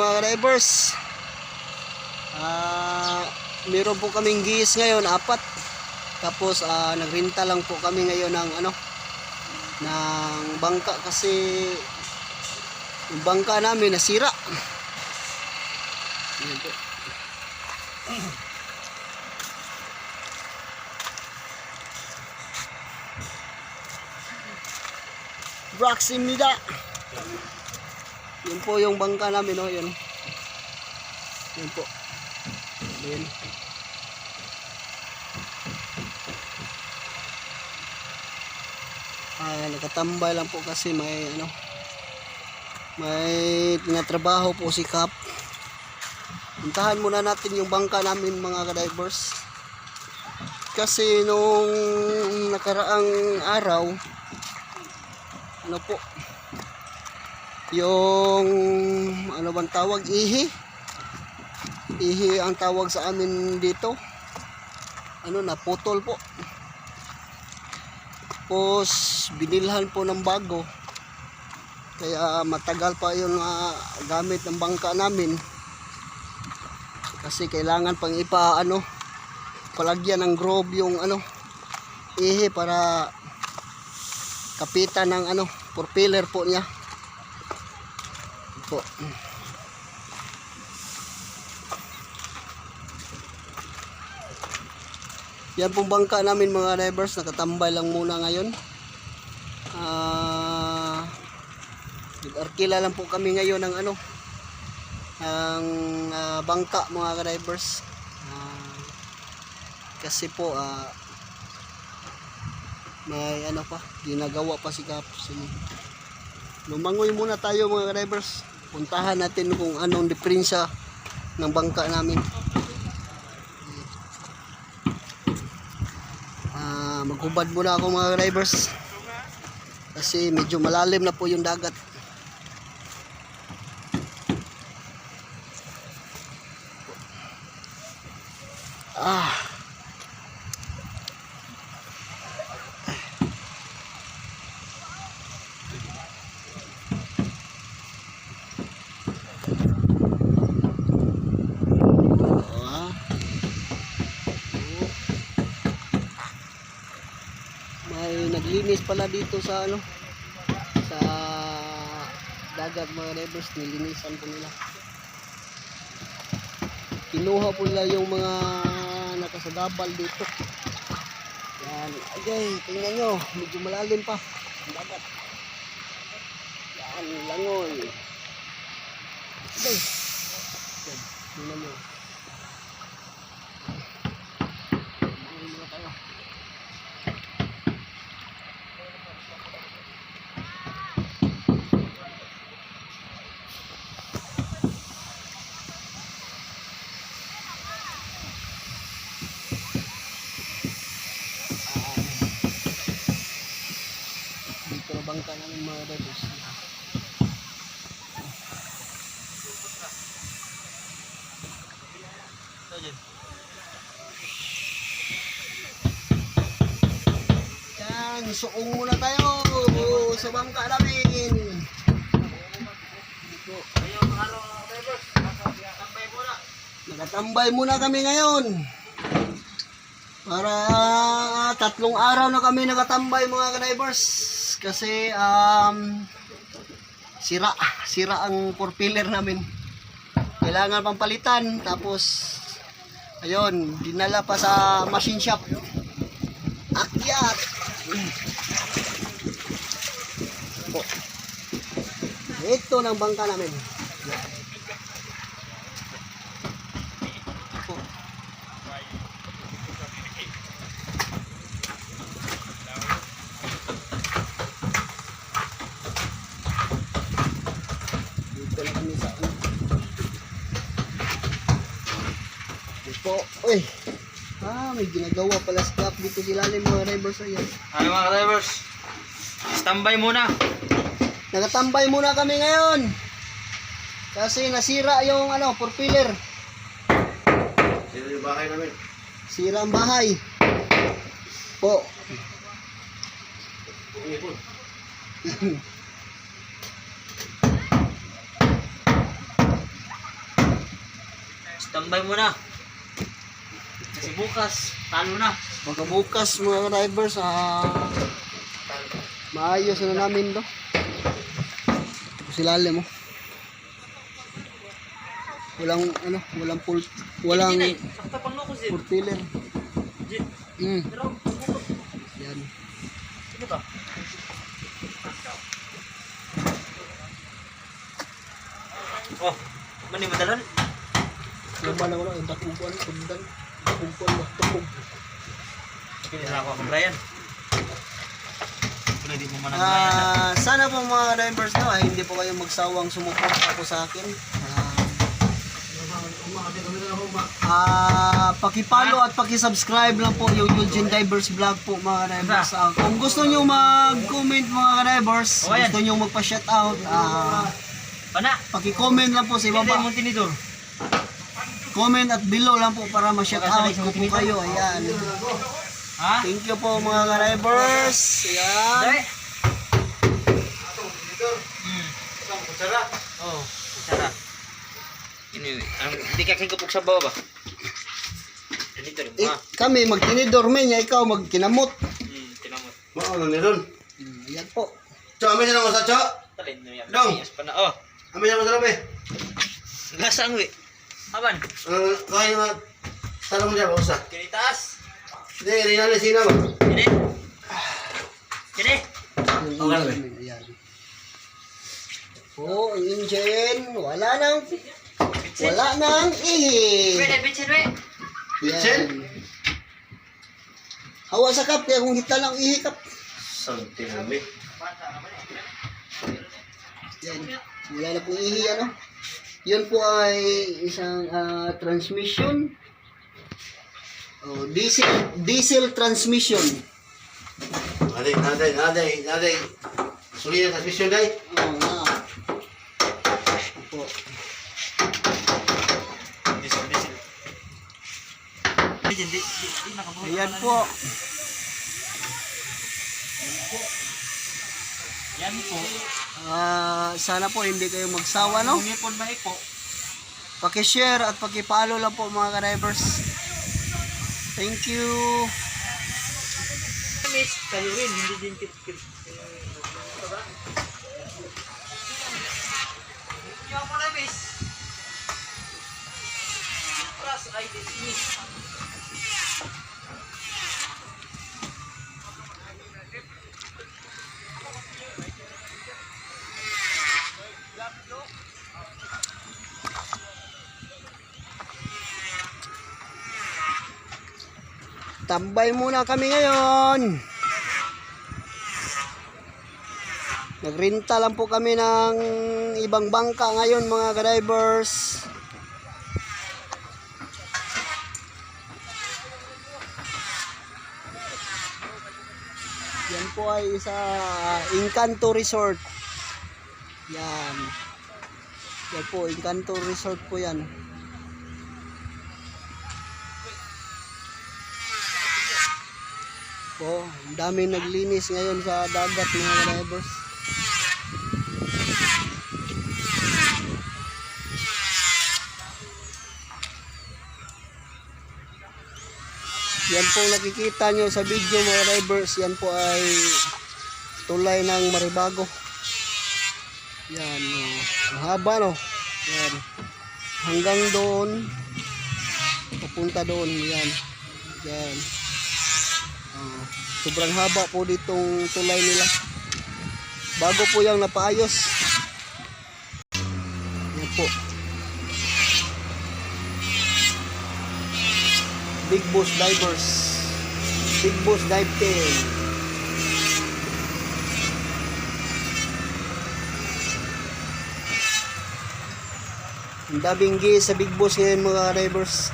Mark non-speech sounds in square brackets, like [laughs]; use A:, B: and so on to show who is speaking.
A: mga drivers. Ah, meron po kaming gis ngayon, apat. Tapos ah, nagrenta lang po kami ngayon ng ano ng bangka kasi yung bangka namin nasira. Yan po. Proximida. Yun po yung bangka namin, no? Yun. Yun po. Yun. Ah, nakatambay lang po kasi may ano may tinatrabaho po si Kap. Puntahan muna natin yung bangka namin mga ka-divers. Kasi nung nakaraang araw ano po yung ano bang tawag? Ihi? Ihi ang tawag sa amin dito. Ano na putol po. Tapos binilhan po ng bago. Kaya matagal pa yung ah, gamit ng bangka namin. Kasi kailangan pang ipa ano palagyan ng grove yung ano ihi para kapitan ng ano propeller po niya po. Yan pong bangka namin mga divers nakatambay lang muna ngayon. Ah nag-arkila lang po kami ngayon ng ano ang ah, bangka mga divers. Ah, kasi po ah may ano pa ginagawa pa si Caps lumangoy muna tayo mga drivers puntahan natin kung anong diferensya ng bangka namin. Ah maghubad muna ako mga drivers. Kasi medyo malalim na po yung dagat. Ah. May naglinis pala dito sa ano sa dagat mga neighbors nilinisan po nila. Kinuha po nila yung mga nakasagabal dito. Yan. Okay, tingnan nyo. Medyo malalim pa. Ang dagat. Yan, langoy. Yan, tingnan nyo. Bangka namin mga divers yan suong muna tayo. Sa bangka namin. Nakatambay muna kami ngayon. Para tatlong araw na kami nakatambay mga ka-divers kasi um, sira. Sira ang four pillar namin. Kailangan pang palitan. Tapos ayun dinala pa sa machine shop. Akyat! Ito ng bangka namin po Dito na kami sa ano. Dito. Uy. Ah, may ginagawa pala sa club dito ng mga drivers ayan.
B: Ano mga drivers? Standby muna.
A: Nagatambay muna kami ngayon. Kasi nasira yung ano, pillar.
B: Sino yung bahay namin?
A: Sira ang bahay. Po. [laughs]
B: Tambay muna. Kasi bukas, talo na.
A: Baka bukas mga drivers, ah, maayos na namin to. Tapos ilalim mo. Walang, ano, walang full, walang.
B: Jit.
A: Mm, yan.
B: ano ka? Oh, mani madalan.
A: Na wala, yung takubuan, kundan. Takubuan, tukog.
B: Kini na ako Brian. Hindi mo man ang Brian.
A: Ah, sana po mga drivers no, ay hindi po kayo magsawang sumuporta po sa akin. Ah, ah, pakipalo at pakisubscribe lang po yung Eugene Divers Vlog po mga drivers. Ah, kung gusto nyo mag-comment mga
B: ayan.
A: gusto nyo magpa-shoutout, ah,
B: Pana,
A: paki-comment lang po sa
B: hindi
A: ibaba.
B: mo tinidor.
A: Comment at below lang po para ma-shoutout ko po kayo. Ayan.
B: Ha?
A: Thank you po mga drivers. Ayan.
B: Dai. Hmm.
A: Kutsara.
B: Oh, sarap. Ini, ang hindi ka kigupok sa baba ba? Dito rin
A: Eh, kami magtinidor men niya ikaw magkinamot.
B: Hmm, tinamot.
C: Maano ni Ron?
A: Hmm, Ayan po.
C: Cho, amin na lang sa cho.
B: Talin mo yan.
C: Dong.
B: Yes pa na. Oh,
C: Amin na lang sa labi.
B: lasang wi. Aban.
C: Ang kain mga talong niya, bausa.
B: Kini taas.
C: Hindi, rinali sina ba?
B: Kini. Kini.
C: Okay.
A: Po, ang engine, wala nang wala nang ihi.
B: Pwede, bitchin we.
C: Bitchin?
A: Hawa sa kap, kaya kung hita lang ihi kap.
C: Santi namin.
A: Yan. Wala na pong ihi, ano. Yun po ay isang ah, transmission. Oh, diesel diesel transmission.
C: Naday, naday, naday, naday. Suli na transmission day.
A: Oh, na. Opo.
B: Diesel, diesel.
A: Ayan
B: ka na
A: po.
B: Yan po.
A: Ah, sana po hindi kayo magsawa, no?
B: Kung ipon ba ipo?
A: Paki-share at paki-follow lang po mga ka-drivers. Thank you.
B: Miss, kayo rin, hindi din kit. Hindi ako na miss. Plus, I dismiss.
A: Tambay muna kami ngayon. Nagrenta lang po kami ng ibang bangka ngayon mga ka-drivers. Yan po ay sa Encanto Resort. Yan. Yan po, Encanto Resort po yan. Po, ang daming naglinis ngayon sa dagat mga drivers. Yan po nakikita nyo sa video mga drivers, yan po ay tulay ng Maribago. Yan, oh. haba no. Yan. Hanggang doon, papunta doon, yan. Yan. Sobrang haba po ditong tulay nila. Bago po yung napaayos. Yan po. Big Boss Divers. Big Boss Dive Team. Ang daming sa Big Boss ngayon mga divers.